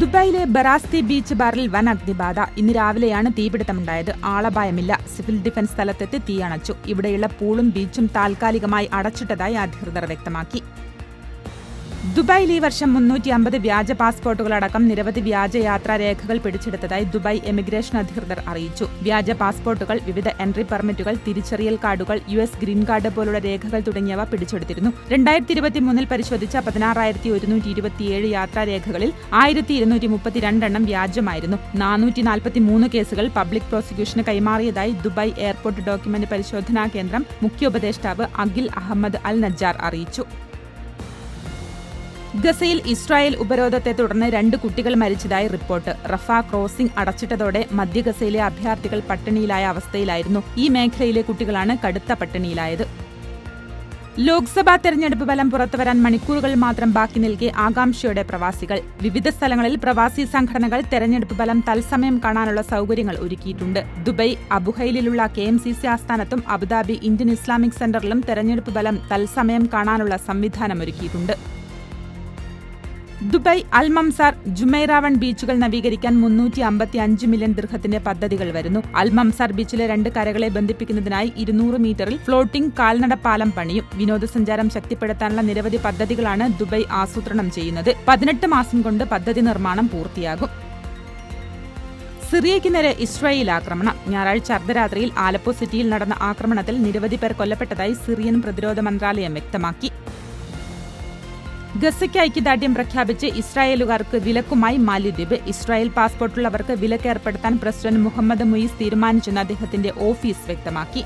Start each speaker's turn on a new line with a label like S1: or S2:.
S1: ദുബായിലെ ബറാസ്തി ബീച്ച് ബാറിൽ വൻ അഗ്നിബാധ. ഇന്ന് രാവിലെയാണ് തീപിടുത്തമുണ്ടായത്. ആളപായമില്ല. സിവിൽ ഡിഫൻസ് സ്ഥലത്തെത്തി തീയണച്ചു ഇവിടെയുള്ള പൂളും ബീച്ചും താൽക്കാലികമായി അടച്ചിട്ടതായി അധികൃതർ വ്യക്തമാക്കി. ദുബായിൽ ഈ വർഷം മുന്നൂറ്റി അമ്പത് വ്യാജ പാസ്പോർട്ടുകളടക്കം നിരവധി വ്യാജ യാത്രാ രേഖകൾ പിടിച്ചെടുത്തതായി ദുബായ് എമിഗ്രേഷൻ അധികൃതർ അറിയിച്ചു. വ്യാജ പാസ്പോർട്ടുകൾ വിവിധ എൻട്രി പെർമിറ്റുകൾ തിരിച്ചറിയൽ കാർഡുകൾ യു എസ് ഗ്രീൻ കാർഡ് പോലുള്ള രേഖകൾ തുടങ്ങിയവ പിടിച്ചെടുത്തിരുന്നു. രണ്ടായിരത്തി ഇരുപത്തിമൂന്നിൽ പരിശോധിച്ച പതിനാറായിരത്തി ഒരുന്നൂറ്റി ഇരുപത്തിയേഴ് യാത്രാരേഖകളിൽ ആയിരത്തി ഇരുന്നൂറ്റി മുപ്പത്തിരണ്ടെണ്ണം വ്യാജമായിരുന്നു. നാനൂറ്റി നാൽപ്പത്തി മൂന്ന് കേസുകൾ പബ്ലിക് പ്രോസിക്യൂഷന് കൈമാറിയതായി ദുബായ് എയർപോർട്ട് ഡോക്യുമെന്റ് പരിശോധനാ കേന്ദ്രം മുഖ്യോപദേഷ്ടാവ് അഖിൽ അഹമ്മദ് അൽ നജ്ജാർ അറിയിച്ചു. ഗസയിൽ ഇസ്രായേൽ ഉപരോധത്തെ തുടർന്ന് രണ്ട് കുട്ടികൾ മരിച്ചതായി റിപ്പോർട്ട്. റഫ ക്രോസിംഗ് അടച്ചിട്ടതോടെ മധ്യ ഗസയിലെ അഭയാർത്ഥികൾ പട്ടിണിയിലായ അവസ്ഥയിലായിരുന്നു. ഈ മേഖലയിലെ കുട്ടികളാണ് കടുത്ത പട്ടിണിയിലായത്. ലോക്സഭാ തെരഞ്ഞെടുപ്പ് ഫലം പുറത്തുവരാൻ മണിക്കൂറുകൾ മാത്രം ബാക്കി നിൽക്കെ ആകാംക്ഷയോടെ പ്രവാസികൾ. വിവിധ സ്ഥലങ്ങളിൽ പ്രവാസി സംഘടനകൾ തെരഞ്ഞെടുപ്പ് ഫലം തത്സമയം കാണാനുള്ള സൗകര്യങ്ങൾ ഒരുക്കിയിട്ടുണ്ട്. ദുബൈ അബുഹൈലിലുള്ള കെ എം സി സി ആസ്ഥാനത്തും അബുദാബി ഇന്ത്യൻ ഇസ്ലാമിക് സെന്ററിലും തെരഞ്ഞെടുപ്പ് ഫലം തത്സമയം കാണാനുള്ള സംവിധാനം ഒരുക്കിയിട്ടുണ്ട്. ദുബായ് അൽമംസാർ ജുമൈറാവൺ ബീച്ചുകൾ നവീകരിക്കാൻ മുന്നൂറ്റി അമ്പത്തി അഞ്ച് മില്യൺ ദൃഹത്തിന്റെ പദ്ധതികൾ വരുന്നു. അൽമംസാർ ബീച്ചിലെ രണ്ട് കരകളെ ബന്ധിപ്പിക്കുന്നതിനായി ഇരുന്നൂറ് മീറ്ററിൽ ഫ്ലോട്ടിംഗ് കാൽനട പാലം പണിയും. വിനോദസഞ്ചാരം ശക്തിപ്പെടുത്താനുള്ള നിരവധി പദ്ധതികളാണ് ദുബായ് ആസൂത്രണം ചെയ്യുന്നത്. പതിനെട്ട് മാസം കൊണ്ട് പദ്ധതി നിർമ്മാണം പൂർത്തിയാകും. സിറിയയ്ക്ക് നേരെ ഇസ്രായേൽ ആക്രമണം. ഞായറാഴ്ച അർദ്ധരാത്രിയിൽ ആലപ്പോ സിറ്റിയിൽ നടന്ന ആക്രമണത്തിൽ നിരവധി പേർ കൊല്ലപ്പെട്ടതായി സിറിയൻ പ്രതിരോധ മന്ത്രാലയം വ്യക്തമാക്കി. ഗസയ്ക്ക് ഐക്യദാർഢ്യം പ്രഖ്യാപിച്ച് ഇസ്രായേലുകാർക്ക് വിലക്കുമായി മാലിദ്വീപ്. ഇസ്രായേൽ പാസ്പോർട്ടുള്ളവർക്ക് വിലക്ക് ഏർപ്പെടുത്താൻ പ്രസിഡന്റ് മുഹമ്മദ് മുയിസ് തീരുമാനിച്ചെന്ന് അദ്ദേഹത്തിന്റെ ഓഫീസ് വ്യക്തമാക്കി.